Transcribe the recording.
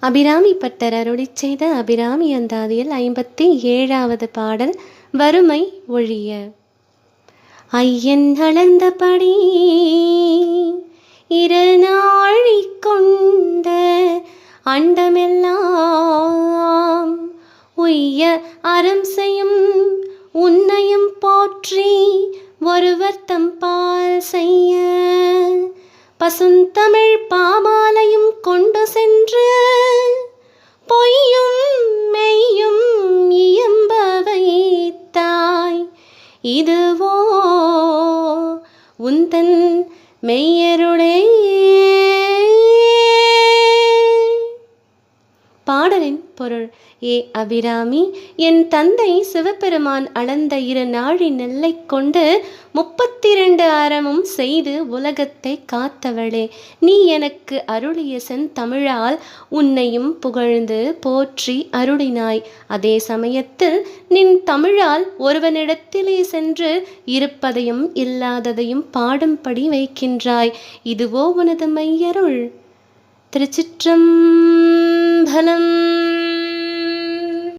Abirami butter அருளி செய்த அபிராமி அந்தாதியில் ஐம்பத்தி ஏழாவது பாடல் வறுமை ஒழிய ஐயன் அளந்தபடி இருநாழி கொண்ட அண்டமெல்லாம் உய்ய அறம் செய்யும் உன்னையும் போற்றி ஒருவர் தம் பால் செய்ய. பசுந்தமிழ் பாமாலையும் கொண்டு சென்று இதுவோ உந்தன் மெய்யருளே பாடலின் பொருள். ஏ அபிராமி என் தந்தை சிவபெருமான் அளந்த இரு நாழி நெல்லை கொண்டு முப்பத்திரண்டு அறமும் செய்து உலகத்தை காத்தவளே. நீ எனக்கு அருளிய செந்தமிழால் உன்னையும் புகழ்ந்து போற்றி அருளினாய். அதே சமயத்தில் நின் தமிழால் ஒருவனிடத்திலே சென்று இருப்பதையும் இல்லாததையும் பாடும்படி வைக்கின்றாய். இதுவோ உனது மையருள். திருச்சிற்றம்பலம்